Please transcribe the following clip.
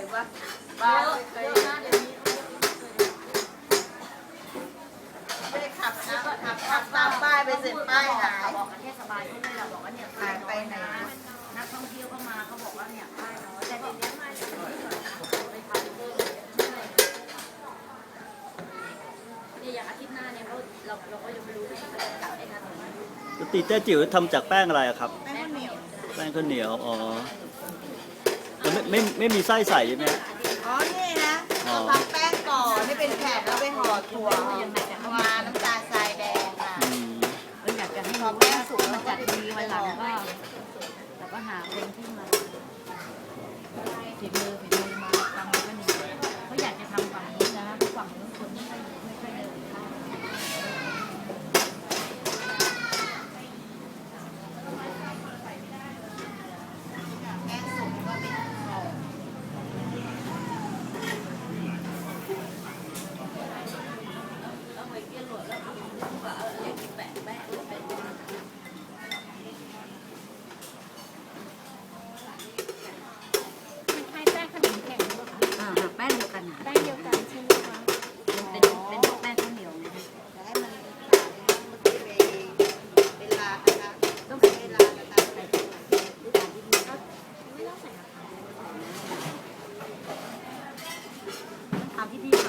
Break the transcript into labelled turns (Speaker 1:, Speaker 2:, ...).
Speaker 1: มีตรงไหนวะ
Speaker 2: เย
Speaker 1: บ้าเค
Speaker 2: ย
Speaker 1: ไม่ได้ขับนะขับขับตามป้ายไปเสร็จป้ายหาย
Speaker 2: บอกกับเทศบาลเขาเลยเราบอกว่าเนี่ยป้ายน้อยนนักท่องเที่ยวเข้ามาเขาบอกว่าเนี่ยป้ายน้อยแต่เดี๋ยวนี้ไม่เดี๋ยวนี้ไปทำเพิ่มเนี่ยอย่างอาทิตย์หน้าเนี่ยเขาเราเราก็ยังไม่รู้เลยว่าจะจัดไอ้นั่นตรงนี้
Speaker 3: ปกติแต้จิ๋วทำจากแป้งอะไรครับ
Speaker 1: แป้งข้าวเหนียว
Speaker 3: แป้งข้าวเหนียว อ๋อ ไม่ไม่ไม่มีไส้ใส่ใช่ไหมฮะ
Speaker 1: อ๋อนี่นะ
Speaker 3: อ๋อ
Speaker 1: เราทำแป้งก่อนให้เป็นแผ่นแล้วไปห่อถั่วเอามาน้ำตาลทรายแดงค่ะ
Speaker 3: อืม
Speaker 2: เราอยากจะให้รู้ว่าสุกมันจัดดีวันหลังก็เราก็หาเพลงที่มาฝีมือฝี
Speaker 4: ไม่ต้องใส่มะพร้าว
Speaker 2: ทำที่ดีค่ะ